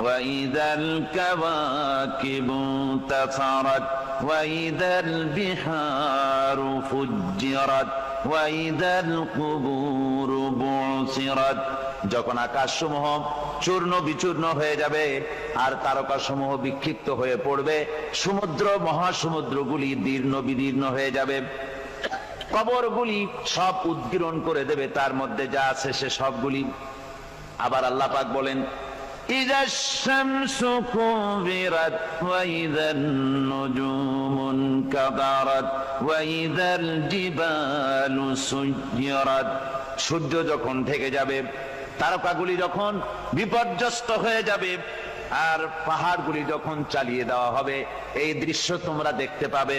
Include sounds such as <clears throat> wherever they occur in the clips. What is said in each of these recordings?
وإذا الكواكب انتثرت وإذا البحار فجرت وإذا القبور بعثرت যখন আকাশসমূহ চূর্ণ বিচূর্ণ হয়ে যাবে আর তারকাসমূহ বিক্ষিপ্ত হয়ে পড়বে সমুদ্র মহাসমুদ্রগুলি দীর্ণ বিদীর্ণ হয়ে যাবে কবরগুলি সব উদ্গীরণ করে দেবে তার মধ্যে যা আছে সে সবগুলি আবার আল্লাহ পাক বলেন إذا الشمس كورت وإذا النجوم انكدرت وإذا الجبال سيرت সূর্য যখন ঢেকে যাবে তারকাগুলি যখন বিপর্যস্ত হয়ে যাবে আর পাহাড়গুলি যখন চালিয়ে দেওয়া হবে এই দৃশ্য তোমরা দেখতে পাবে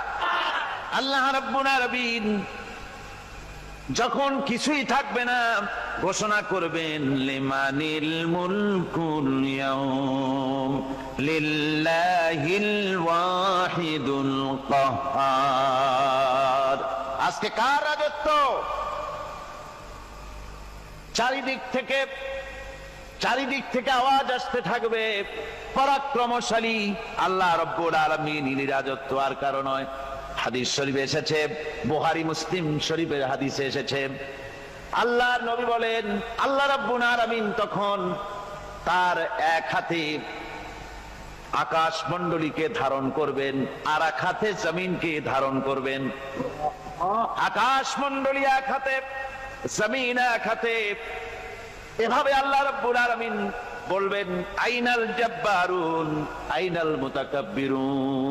আল্লাহ রাব্বুল যখন কিছুই থাকবে না, ঘোষণা করবেন, লিমানিল মুলকুল ইয়াউম, লিল্লাহিল ওয়াহিদুল কাহ্হার আজকে কার রাজত্ব? চারিদিক থেকে চারিদিক থেকে আওয়াজ আসতে থাকবে, পরাক্রমশালী আল্লাহ রব্বুল আলমিন রাজত্ব আর কারণ নয়। হাদিস শরীফে এসেছে বুহারি মুসলিম শরীফের হাদিসে এসেছে। আল্লাহ নবী বলেন, আল্লাহ রব্বুল আলামিন তখন তার এক হাতে আকাশ মণ্ডলীকে ধারণ করবেন, আর এক হাতে জমিনকে ধারণ করবেন। আকাশ মন্ডলী এক হাতে, জমিন এক হাতে। এভাবে আল্লাহ রব্বুল আলামিন বলবেন, আইনাল জাব্বারুন, আইনাল মুতাকাব্বিরুন।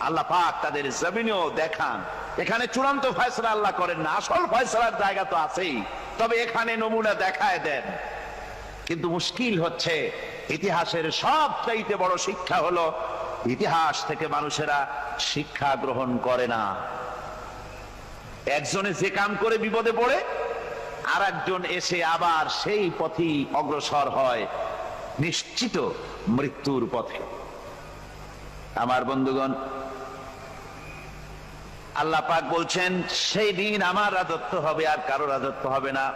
আল্লাহ পাক তাদের জমিনেও দেখান। এখানে চূড়ান্ত ফয়সলা আল্লাহ করেন না, আসল ফয়সলার জায়গা তো আছেই। তবে এখানে নমুনা দেখায় দেন। কিন্তু মুশকিল হচ্ছে, ইতিহাসের সব চাইতে বড় শিক্ষা হলো, ইতিহাস থেকে মানুষেরা শিক্ষা গ্রহণ করে না। একজনে যে কাম করে বিপদে পড়ে আর একজন এসে আবার সেই পথেই অগ্রসর হয়, নিশ্চিত মৃত্যুর পথে। আমার বন্ধুগণ আল্লাহ পাক বলছেন, সেই দিন আমার রাজত্ব হবে আর কারও রাজত্ব হবে না।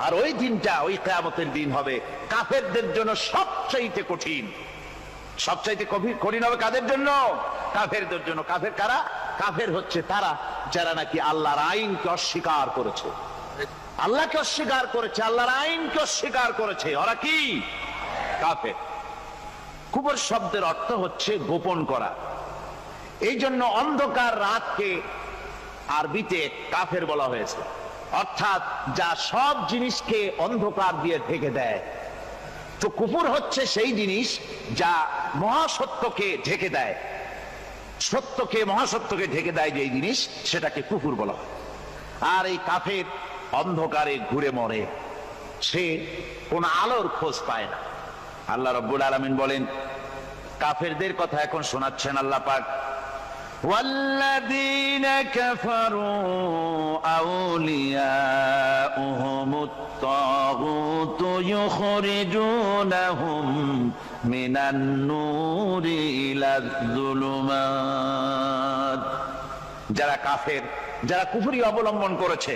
আর ওই দিনটা, ওই কেয়ামতের দিন হবে। কাফেরদের জন্য সবচাইতে কঠিন। সবচাইতে কঠিন হবে কাদের জন্য? কাফেরদের জন্য। কাফের কারা? কাফের হচ্ছে তারা, যারা নাকি আল্লাহর আইনকে অস্বীকার করেছে। আল্লাহকে অস্বীকার করেছে, আল্লাহর আইনকে অস্বীকার করেছে। ওরা কি? কাফের। কুবর শব্দের অর্থ হচ্ছে গোপন করা। এই জন্য অন্ধকার রাতকে আরবিতে কাফের বলা হয়েছে। অর্থাৎ যা সব জিনিসকে অন্ধকার দিয়ে ঢেকে দেয়। তো কুকুর হচ্ছে সেই জিনিস যা মহাসত্যকে ঢেকে দেয়। সত্যকে, মহাসত্যকে ঢেকে দেয় যে জিনিস সেটাকে কুকুর বলা হয়। আর এই কাফের অন্ধকারে ঘুরে মরে সে কোন আলোর খোঁজ পায় না আল্লাহ রব্বুল আলমিন বলেন কাফেরদের কথা এখন শোনাচ্ছেন আল্লাহ পাক والذين كفروا أولياؤهم الطاغوت يخرجونهم من النور إلى الظلمات যারা কাফের যারা কুফরি অবলম্বন করেছে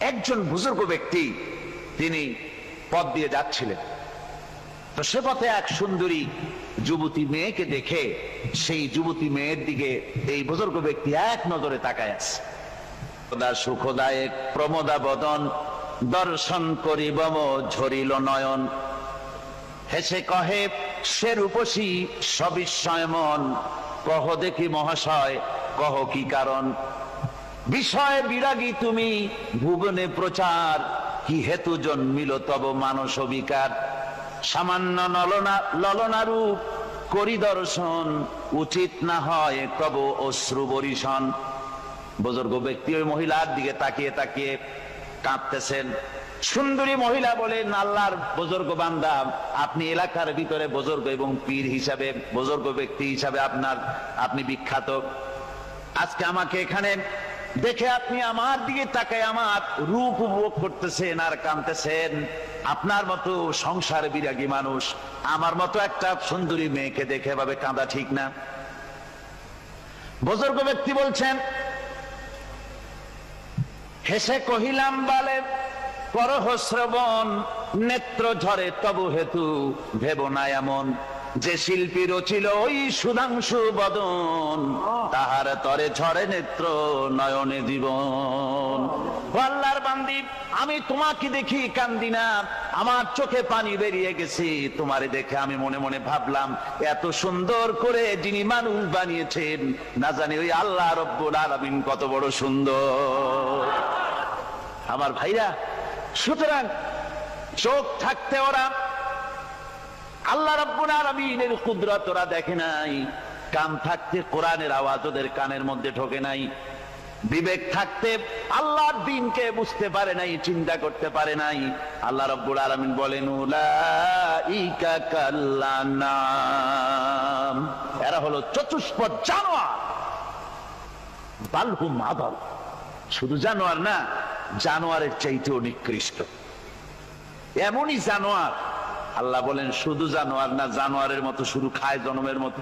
একজন বুজুর্গ ব্যক্তি তিনি পথ দিয়ে যাচ্ছিলেন। তো সে পথে এক সুন্দরী যুবতী মেয়েকে দেখে সেই যুবতী মেয়ের দিকে এই বুজুর্গ ব্যক্তি এক নজরে তাকায় আছে। খোদা সুখদায়ক প্রমোদা বদন, দর্শন করিবম ঝরিল নয়ন। হেসে কহে, সে রূপসী, সবিস্ময় মন। কহ দেখি মহাশয়, কহ কি কারণ? বিষয় বিরাগী তুমি, ভুবনে প্রচার। কি হেতু জন্মিল তব মানস বিকার সামান্য নলনা, ললনা রূপ, করি দর্শন, উচিত না হয় তব অশ্রু বরিশন। বুজুর্গ ব্যক্তি ওই মহিলার দিকে তাকিয়ে তাকিয়ে কাঁদতেছেন। সুন্দরী মহিলা বলেন আল্লাহর বুজুর্গ বান্দা, আপনি এলাকার ভিতরে বুজুর্গ এবং পীর হিসাবে, বুজুর্গ ব্যক্তি হিসাবে আপনার, আপনি বিখ্যাত। আজকে আমাকে এখানে দেখে আপনি আমার দিকে তাকায় আমার রূপ উপভোগ করতেছেন আর কানতেছেন আপনার মতো সংসার বিরাগী মানুষ, আমার মতো একটা সুন্দরী মেয়েকে দেখে ভাবে কাঁদা ঠিক না। বুজুর্গ ব্যক্তি বলছেন, হেসে কহিলাম, বলে, করহ শ্রবণ, নেত্র ঝরে তবু হেতু ভেব না এমন। যে শিল্পী রচিল ওই সুধাংশু বদন, তাহার তরে ঝরে নেত্র নয়নে জীবন। আমি তোমাকে দেখি কান্দি না, আমার চোখে পানি বেরিয়ে গেছে, তোমারে দেখে আমি মনে মনে ভাবলাম, এত সুন্দর করে যিনি মানুষ বানিয়েছেন, না জানি ওই আল্লাহ রব্বুল আলামিন কত বড় সুন্দর। আমার ভাইরা, সুতরাং চোখ থাকতে ওরা আল্লাহ রব্বুল আলামিনের কুদরত ওরা দেখে নাই। কান থাকতে কোরআনের আওয়াজ ওদের কানের মধ্যে ঢোকে নাই। বিবেক থাকতে আল্লাহর দিনকে বুঝতে পারে নাই, চিন্তা করতে পারে নাই। আল্লাহ রব্বুল আলামিন বলেন এরা হলো চতুষ্পদ জানোয়ার। বালহু মাদল শুধু জানোয়ার না, জানোয়ারের চাইতেও নিকৃষ্ট। এমনই জানোয়ার আল্লাহ বলেন শুধু জানোয়ার না জানোয়ারের মতো শুরু খায় জনমের মতো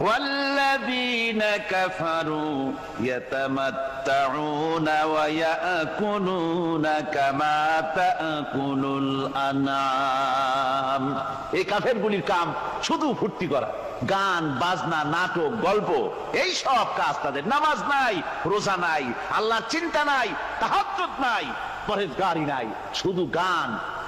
والذين كفروا يتمتعون ويأكلون كما تأكل الأنعام এই কাফের গুলির কাম শুধু ফুর্তি করা গান বাজনা নাটক গল্প এই সব কাজ তাদের নামাজ নাই রোজা নাই আল্লাহর চিন্তা নাই তাহাজ্জুদ নাই পরেজগারি নাই শুধু গান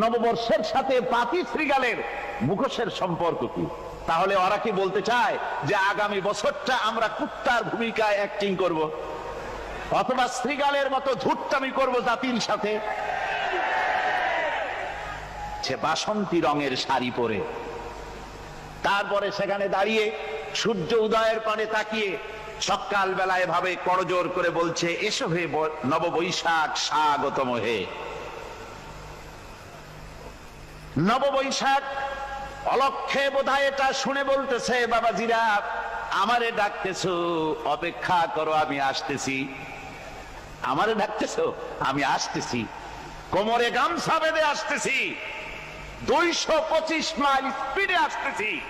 নববর্ষের সাথে পাতি শ্রীগালের মুখোশের সম্পর্ক কি? তাহলে ওরা কি বলতে চায় যে আগামী বছরটা আমরা কুত্তার ভূমিকায় অ্যাক্টিং করব? অথবা শ্রীগালের মতো ধূর্তামি করব জাতির সাথে? সে বাসন্তী রঙের শাড়ি পরে। তারপরে সেখানে দাঁড়িয়ে সূর্য উদয়ের পানে তাকিয়ে সকাল বেলায় ভাবে করজোর করে বলছে, এসো হে নববৈশাখ স্বাগতম হে। নববৈশাখ। অলক্ষে বোধহয় এটা শুনে বলতেছে, বাবাজিরা, আমারে ডাকতেছো, অপেক্ষা করো, আমি আসতেছি। আমারে ডাকতেছো? আমি আসতেছি। কোমরে গামছা বেঁধে আসতেছি। দুইশো পঁচিশ মাইল স্পিডে আসতেছি।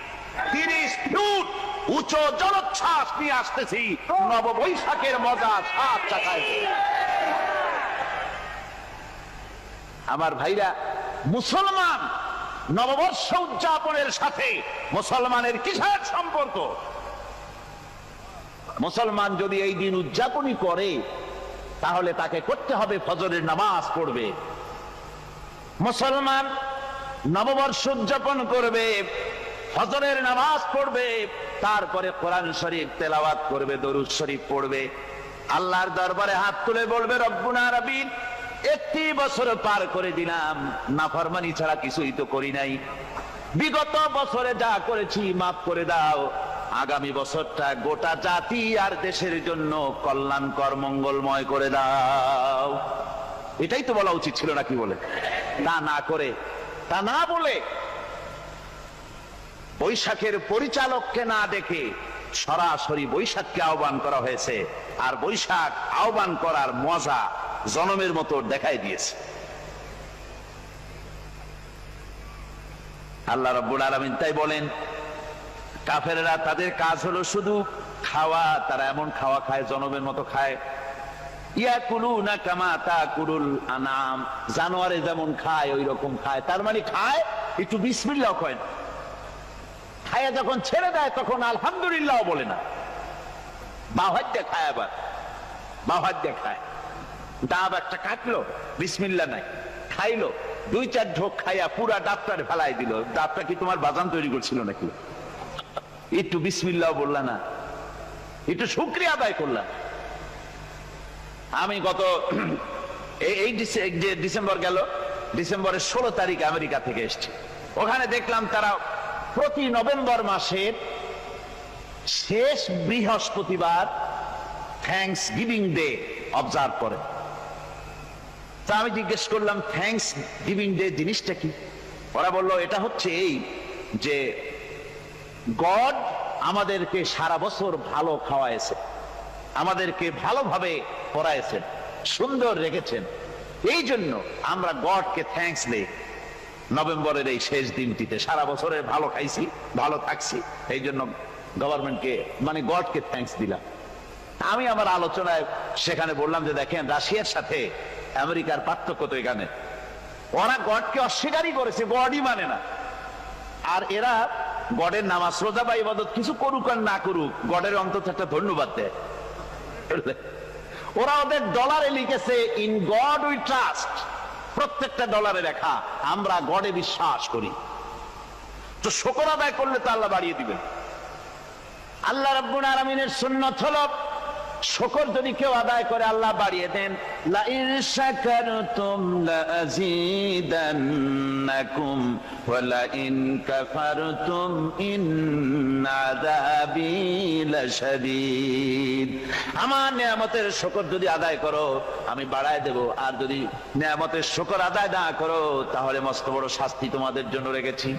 তিরিশ ফুট উচ্চ জলোচ্ছ্বাস নিয়ে আসতেছি। নববৈশাখের মজা সাত চাকায়। আমার ভাইরা মুসলমান নববর্ষ উদযাপনের সাথে মুসলমানের কিসের সম্পর্ক? মুসলমান যদি এই দিন উদযাপনই করে, তাহলে তাকে করতে হবে ফজরের নামাজ পড়বে। মুসলমান নববর্ষ উদযাপন করবে, ফজরের নামাজ পড়বে, তারপরে কোরআন শরীফ তেলাওয়াত করবে, দরুদ শরীফ পড়বে। আল্লাহর দরবারে হাত তুলে বলবে রব্বুনা রবিন একটি বছর পার করে দিলাম। না নাফরমানি ছাড়া কিছুই তো করি নাই। বিগত বছরে যা করেছি, মাফ করে দাও। আগামী বছরটা গোটা জাতি আর দেশের জন্য কল্যাণকর, মঙ্গলময় করে দাও। এটাই তো বলা উচিত ছিল না কি বলে? তা না করে, তা না বলে বৈশাখের পরিচালককে না দেখে সরাসরি বৈশাখকে আহ্বান করা হয়েছে। আর বৈশাখ আহ্বান করার মজা জনমের মতো দেখাই দিয়েছে। আল্লাহ রব্বুল আলমিন তাই বলেন, কাফেরেরা তাদের কাজ হলো শুধু খাওয়া, তারা এমন খাওয়া খায়, জনমের মতো খায়। জানোয়ারে যেমন খায় ওই রকম খায়। তার মানে খায়, একটু বিসমিল্লাহ কয় না। খায়া যখন ছেড়ে দেয়, তখন আলহামদুলিল্লাহ বলে না। বাহার দিয়ে খায় আবার। বাহার দিয়ে খায়। ডাব একটা কাটলো, বিসমিল্লা নাই, খাইলো, দুই চার ঢোক খাইয়া পুরা ডাবটারে ফেলাই দিল। ডাবটা কি তোমার বাজান তৈরি করছিল নাকি? একটু বিসমিল্লাহ বললা না, একটু শুক্রিয়া আদায় করলাম। আমি গত <clears throat> এই এই যে ডিসেম্বর গেল, ডিসেম্বরের ষোলো তারিখ আমেরিকা থেকে এসছে। ওখানে দেখলাম তারা প্রতি নভেম্বর মাসের শেষ বৃহস্পতিবার থ্যাংকস গিভিং ডে অবজার্ভ করে। তা আমি জিজ্ঞেস করলাম থ্যাংকস গিভিং ডে জিনিসটা কি? ওরা বলল, এটা হচ্ছে এই যে গড আমাদেরকে সারা বছর ভালো খাওয়াইছে আমাদেরকে ভালোভাবে পড়াইছেন সুন্দর রেখেছেন। এই জন্য আমরা গডকে থ্যাঙ্কস দেই। নভেম্বরের এই শেষ দিনটিতে সারা বছরের ভালো খাইছি, ভালো থাকছি, এই জন্য গভর্নমেন্টকে মানে গডকে থ্যাঙ্কস দিলাম। আমি আমার আলোচনায় সেখানে বললাম যে, দেখেন, রাশিয়ার সাথে আমেরিকার পার্থক্য তো এখানে। ওরা গডকে অস্বীকারই করেছে, গডই মানে না। আর এরা গডের নামাজ, রোজা বা ইবাদত কিছু করুক আর না করুক, গডের অন্তত একটা ধন্যবাদ দেয়। ওরা ওদের ডলারে লিখেছে ইন গড উই ট্রাস্ট প্রত্যেকটা ডলারে লেখা, আমরা গডে বিশ্বাস করি। তো শকর আদায় করলে তো আল্লাহ বাড়িয়ে দিবেন। আল্লাহ রাব্বুল আলামিনের সুন্নত হলো শকর যদি কেউ আদায় করে, আল্লাহ বাড়িয়ে দেন লা ইন শাকারতুম লা আযীদান্নাকুম ওয়া লা ইন কাফারতুম ইন আযাবি লাশাদীদ। আমার নিয়ামতের শকর যদি আদায় করো, আমি বাড়ায় দেব। আর যদি নিয়ামতের শকর আদায় না করো, তাহলে মস্ত বড় শাস্তি তোমাদের জন্য রেখেছি।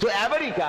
তো আমেরিকা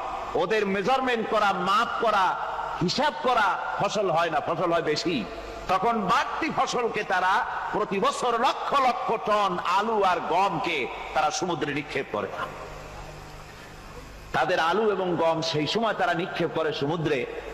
ওদের মেজারমেন্ট করা মাপ করা, হিসাব করা, ফসল হয় না, ফসল হয় বেশি। তখন বাড়তি ফসলকে তারা প্রতি বছর লক্ষ লক্ষ টন আলু আর গমকে তারা সমুদ্রে নিক্ষেপ করে। তাদের আলু এবং গম সেই সময় তারা নিক্ষেপ করে সমুদ্রে।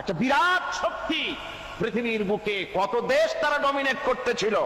একটা বিরাট শক্তি পৃথিবীর বুকে কত দেশ তারা ডমিনেট করতেছিল।